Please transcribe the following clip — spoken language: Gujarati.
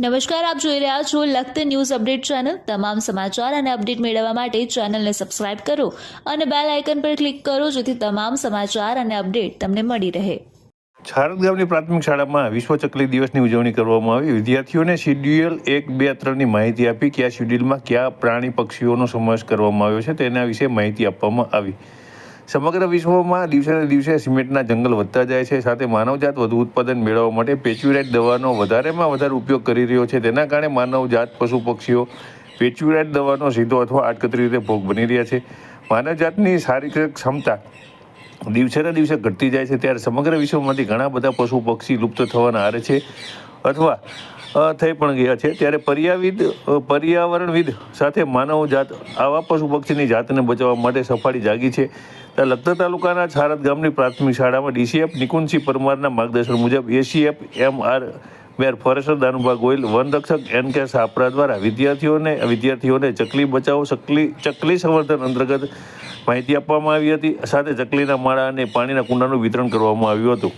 નમસ્કાર, આપ જોઈ રહ્યા છો લખત ન્યૂઝ અપડેટ ચેનલ. તમામ સમાચાર અને અપડેટ મેળવવા માટે ચેનલને સબસ્ક્રાઇબ કરો અને બેલ આઇકન પર ક્લિક કરો જેથી તમામ સમાચાર અને અપડેટ તમને મળી રહે. છારદ ગામની પ્રાથમિક શાળામાં વિશ્વ ચકલી દિવસની ઉજવણી કરવામાં આવી. વિદ્યાર્થીઓને શિડ્યુઅલ એક, બે, ત્રણની માહિતી આપી. કયા શિડ્યુલમાં કયા પ્રાણી પક્ષીઓનો સમાવેશ કરવામાં આવ્યો છે તેના વિશે માહિતી આપવામાં આવી. સમગ્ર વિશ્વમાં દિવસે ને દિવસે સિમેન્ટના જંગલ વધતા જાય છે. સાથે માનવજાત વધુ ઉત્પાદન મેળવવા માટે પેચ્યુરાઇટ દવાનો વધારેમાં વધારે ઉપયોગ કરી રહ્યો છે. તેના કારણે માનવજાત પશુ પક્ષીઓ પેચ્યુરાઇટ દવાનો સીધો અથવા આડકતરી રીતે ભોગ બની રહ્યા છે. માનવજાતની શારીરિક ક્ષમતા દિવસે ને દિવસે ઘટતી જાય છે. ત્યારે સમગ્ર વિશ્વમાંથી ઘણા બધા પશુ પક્ષી લુપ્ત થવાના આરે છે. અથવા થઈ પણ ગયા છે. ત્યારે પર્યાવિદ પર્યાવરણવિદ સાથે માનવજાત આવા પશુ પક્ષીની જાતને બચાવવા માટે સફાળી જાગી છે. ત્યાં લખતર તાલુકાના છારદ ગામની પ્રાથમિક શાળામાં ડીસીએફ નિકુંજસિંહ પરમારના માર્ગદર્શન મુજબ ACF M R Mer forester Danubha Goyal વનરક્ષક N K Sapra દ્વારા વિદ્યાર્થીઓને વિદ્યાર્થીઓને ચકલી બચાવો, ચકલી ચકલી સંવર્ધન અંતર્ગત માહિતી આપવામાં આવી હતી. સાથે ચકલીના માળા અને પાણીના કુંડાનું વિતરણ કરવામાં આવ્યું હતું.